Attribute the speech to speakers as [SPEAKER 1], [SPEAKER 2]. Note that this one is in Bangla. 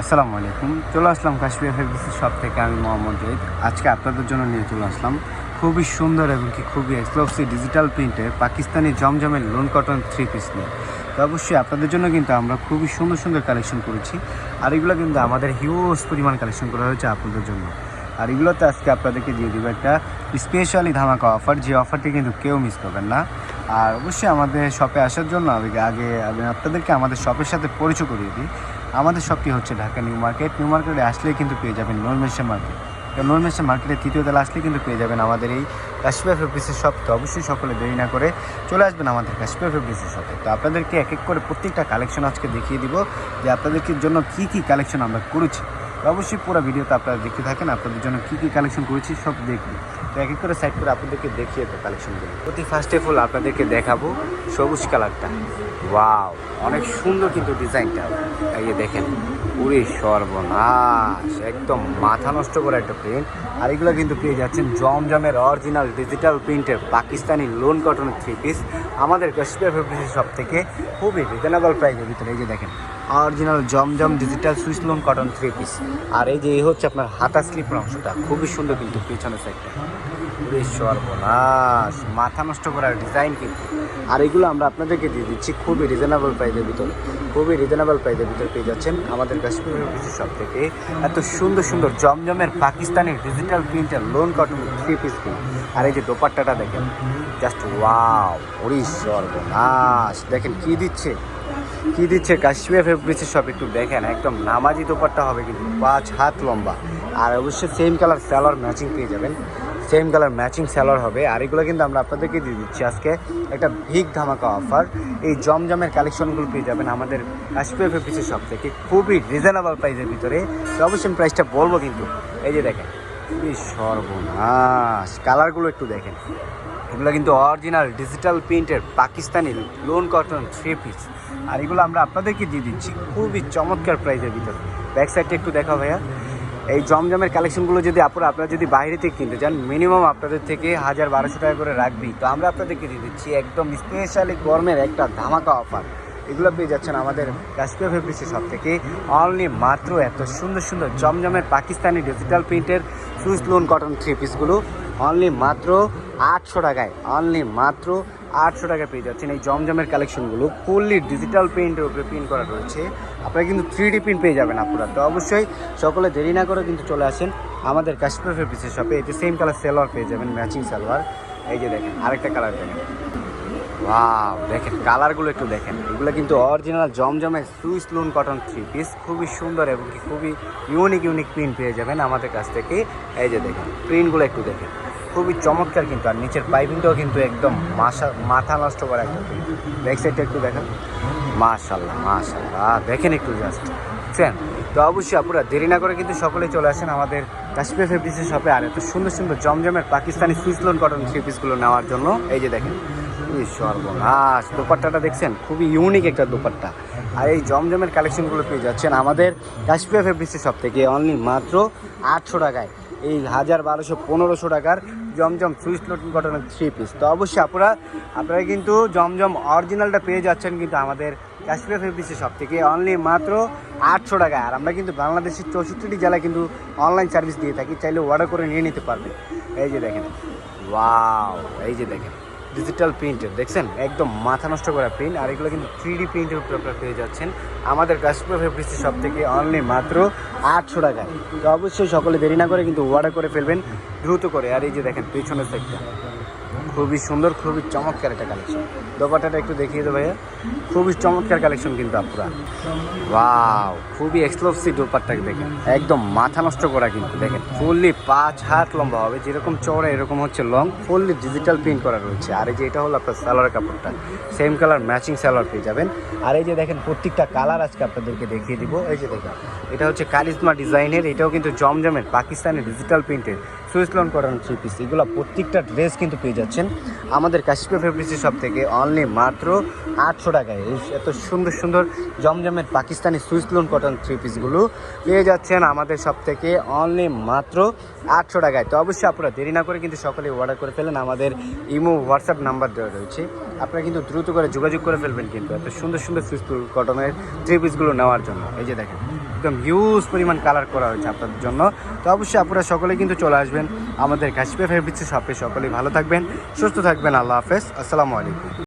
[SPEAKER 1] আসসালামু আলাইকুম। চলে আসলাম কাশ্মীর ফেব্রিক্সের শপ থেকে, আমি মোহাম্মদ জহিদ আজকে আপনাদের জন্য নিয়ে চলে আসলাম খুবই সুন্দর এবং কি খুবই এক্সক্লুসিভ ডিজিটাল প্রিন্টের পাকিস্তানি জমজমের লোন কটন থ্রি পিস নিয়ে। তো অবশ্যই আপনাদের জন্য কিন্তু আমরা খুবই সুন্দর সুন্দর কালেকশন করেছি। আর এগুলো কিন্তু আমাদের হিউজ পরিমাণ কালেকশন করা হয়েছে আপনাদের জন্য। আর এগুলোতে আজকে আপনাদেরকে দিয়ে দেবো একটা স্পেশালি ধামাকা অফার যে অফারটি কিন্তু কেউ মিস করবেন না। আর অবশ্যই আমাদের শপে আসার জন্য আগে আগে আমি আপনাদেরকে আমাদের শপের সাথে পরিচয় করিয়ে দিই। আমাদের শপটি হচ্ছে ঢাকা নিউ মার্কেট। নিউ মার্কেটে আসলেই কিন্তু পেয়ে যাবেন নর্মেশা মার্কেট। নর্মেশা মার্কেটের তৃতীয় তলা আসলে কিন্তু পেয়ে যাবেন আমাদের এই কাশ্মীর ফেব্রিক্সের শপ তো অবশ্যই সকলে দেরি না করে চলে আসবেন আমাদের কাশ্মীর ফেব্রিক্সের শপে। তো আপনাদেরকে এক এক করে প্রত্যেকটা কালেকশন আজকে দেখিয়ে দিব যে আপনাদেরকে জন্য কি কি কালেকশন আমরা করেছি। অবশ্যই পুরো ভিডিওতে আপনারা দেখতে থাকেন। আপনাদের জন্য কী কী কালেকশন করেছি সব দেখবেন তো এক এক করে সাইড করে আপনাদেরকে দেখিয়ে তো কালেকশনগুলো প্রতি ফার্স্ট অফ অল আপনাদেরকে দেখাবো সবুজ কালারটা ওয়াও অনেক সুন্দর কিন্তু ডিজাইনটা। এই দেখেন, পুরি সর্বনাশ, একদম মাথা নষ্ট করা একটা প্রিন্ট আর এগুলো কিন্তু পেয়ে যাচ্ছেন জমজমের অরিজিনাল ডিজিটাল প্রিন্টের পাকিস্তানি লোন কটনের থ্রি পিস আমাদের কাশ্মীর ফেব্রিক্স সব থেকে খুবই রিজনেবল প্রাইসের ভিতরে। এই যে দেখেন original Zamzam digital Swiss lawn cotton three piece আর এই যে এই হচ্ছে আপনার হাতা স্লিপের অংশটা, খুবই সুন্দর কিন্তু পিছনের সাইডটা সর্বনাশ, মাথা নষ্ট করার ডিজাইন কিন্তু। আর এগুলো আমরা আপনাদেরকে দিয়ে দিচ্ছি খুবই রিজনেবল প্রাইসের ভিতরে। খুবই রিজনেবল প্রাইসের ভিতরে পেয়ে যাচ্ছেন আমাদের কাশ্মীর সব থেকে এত সুন্দর সুন্দর জমজমের পাকিস্তানি ডিজিটাল প্রিন্টের লোন কটন থ্রি পিস আর এই যে দোপাট্টাটা দেখেন জাস্ট ওয়াও পুরি সর্বনাশ। দেখেন কি দিচ্ছে? কি দিচ্ছে? কাশ্মীর ফেব্রিক্সের সব একটু দেখেন, একদম নামাজি দোপাট্টা হবে কিন্তু পাঁচ হাত লম্বা। আর অবশ্যই সেম কালার স্যালোয়ার ম্যাচিং পেয়ে যাবেন। সেম কালার ম্যাচিং স্যালোয়ার হবে। আর এগুলো কিন্তু আমরা আপনাদেরকে দিয়ে দিচ্ছি আজকে একটা ভিগ ধামাকা অফার এই জমজমের কালেকশনগুলো পেয়ে যাবেন আমাদের কাশ্মীর ফেব্রিক্সের সব থেকে খুবই রিজনেবল প্রাইসের ভিতরে। অবশ্যই প্রাইসটা বলব কিন্তু। এই যে দেখেন সর্বনাশ। কালারগুলো একটু দেখেন। এগুলো কিন্তু অরিজিনাল ডিজিটাল প্রিন্টের Pakistani lawn cotton three piece আর এগুলো আমরা আপনাদেরকে দিয়ে দিচ্ছি। খুবই চমৎকার প্রাইসের ভিতরে। ব্যাক সাইডটা একটু দেখা ভাইয়া। এই জমজমের কালেকশনগুলো যদি আপনারা আপনারা যদি বাইরে থেকে কিনতে চান মিনিমাম আপনাদের থেকে হাজার বারোশো টাকা করে রাখবি তো আমরা আপনাদেরকে দিয়ে দিচ্ছি একদম স্পেশালি গরমের একটা ধামাকা অফার এগুলো পেয়ে যাচ্ছেন আমাদের কাশ্মীর ফেব্রিক্সের সব থেকে অনলি মাত্র এত সুন্দর সুন্দর জমজমের পাকিস্তানি ডিজিটাল প্রিন্টের সুইস লোন কটন থ্রি পিসগুলো অনলি মাত্র আটশো টাকায়। অনলি মাত্র আটশো টাকা পেয়ে যাচ্ছেন। এই জমজমের কালেকশনগুলো ফুললি ডিজিটাল প্রিন্টের উপরে প্রিন্ট করা রয়েছে। আপনারা কিন্তু থ্রি ডি প্রিন্ট পেয়ে যাবেন আপনারা তো অবশ্যই সকলে দেরি না করে কিন্তু চলে আসেন আমাদের কাশ্মীর বিশেষ শপে এতে সেম কালার সেলোয়ার পেয়ে যাবেন ম্যাচিং সালোয়ার। এই যে দেখেন, আরেকটা কালার দেখেন। ওয়াও দেখেন কালারগুলো একটু দেখেন। এগুলো কিন্তু অরিজিনাল জমজমের Swiss lawn cotton three piece খুবই সুন্দর এবং খুবই ইউনিক ইউনিক প্রিন্ট পেয়ে যাবেন আমাদের কাছ থেকে। এই যে দেখেন প্রিন্টগুলো একটু দেখেন। খুবই চমৎকার কিন্তু, আর নিচের পাইপিংটাও কিন্তু একদম মাসা, মাথা নষ্ট করা একটা ব্যাক সাইডটা একটু দেখেন। মাশাল্লাহ মাশাল্লাহ দেখেন একটু জাস্ট বুঝছেন? তো অবশ্যই আপনারা দেরি না করে কিন্তু সকলেই চলে আসেন আমাদের কাশ্মীর ফেব্রিক্সের শপে আর এত সুন্দর সুন্দর জমজমের Pakistani Swiss lawn cotton three পিসগুলো নেওয়ার জন্য। এই যে দেখেন দোপাট্টাটা দেখছেন? খুবই ইউনিক একটা দোপাট্টা। আর এই জমজমের কালেকশনগুলো পেয়ে যাচ্ছেন আমাদের কাশ্মীর ফেব্রিক্সের সব থেকে অনলি মাত্র আটশো টাকায়। এই হাজার বারোশো, পনেরোশো টাকার জমজম সুইস লোটিং কটনের থ্রি পিস তো অবশ্যই আপনারা আপনারা কিন্তু জমজম অরিজিনালটা পেয়ে যাচ্ছেন কিন্তু আমাদের কাশ্মীর ফেব্রিক্সের সব থেকে অনলি মাত্র আটশো টাকা আর আমরা কিন্তু বাংলাদেশের চৌষট্টিটি জেলায় কিন্তু অনলাইন সার্ভিস দিয়ে থাকি, চাইলে অর্ডার করে নিয়ে নিতে পারবেন। এই যে দেখেন। ওয়াও এই যে দেখেন। ডিজিটাল প্রিন্টের দেখছেন? একদম মাথা নষ্ট করা প্রিন্ট আর এগুলো কিন্তু থ্রি ডি প্রিন্টের উপরে আপনারা পেয়ে যাচ্ছেন। আমাদের কাশ্মীর ফেব্রিক্সটি সব থেকে অনলি মাত্র আটশো টাকায়। তো অবশ্যই সকলে দেরি না করে কিন্তু অর্ডার করে ফেলবেন, দ্রুত করে। আর এই যে দেখেন, পেছনের সাইডটা খুবই সুন্দর, খুবই চমৎকার একটা কালেকশন দোপাটাটা একটু দেখিয়ে দেবো ভাইয়া। খুবই চমৎকার কালেকশন কিন্তু আপনারা ওয়াও খুবই এক্সক্লুসিভ দোপাট্টাকে দেখেন। একদম মাথা নষ্ট করা কিন্তু দেখেন। ফুললি পাঁচ হাত লম্বা হবে, যেরকম চওড়া, এরকম হচ্ছে লং ফুললি ডিজিটাল প্রিন্ট করা রয়েছে। আর এই যে এটা হলো আপনার সালোয়ার কাপড়টা। সেম কালার ম্যাচিং সালোয়ার পেয়ে যাবেন। আর এই যে দেখেন, প্রত্যেকটা কালার আজকে আপনাদেরকে দেখিয়ে দিব। এই যে দেখেন, এটা হচ্ছে কারিজমা ডিজাইনের এটাও কিন্তু জমজমের পাকিস্তানের ডিজিটাল প্রিন্টের সুইস লোন করানো থ্রি পিস এগুলো প্রত্যেকটা ড্রেস কিন্তু পেয়ে যাচ্ছেন। আমাদের কাশ্মীর ফেব্রিক্সের সব থেকে অনলি মাত্র আটশো টাকায়। এই এত সুন্দর সুন্দর, জমজমের Pakistani Swiss lawn cotton three পিসগুলো পেয়ে যাচ্ছেন আমাদের সব থেকে অনলি মাত্র আটশো টাকায়। তো অবশ্যই আপনারা দেরি না করে কিন্তু সকলে অর্ডার করে ফেলেন। আমাদের ইমো হোয়াটসঅ্যাপ নাম্বার দেওয়া রয়েছে। আপনারা কিন্তু দ্রুত করে যোগাযোগ করে ফেলবেন কিন্তু। এত সুন্দর সুন্দর সুইসফুল কটনের থ্রি পিসগুলো নেওয়ার জন্য। এই যে দেখেন। একদম হিউজ পরিমাণ কালার করা হয়েছে আপনাদের জন্য। তো অবশ্যই আপনারা সকলে কিন্তু চলে আসবেন আমাদের কাশ্মীর ফেব্রিক্সের শপে সকলেই ভালো থাকবেন, সুস্থ থাকবেন। আল্লাহ হাফেজ। আসসালামু আলাইকুম।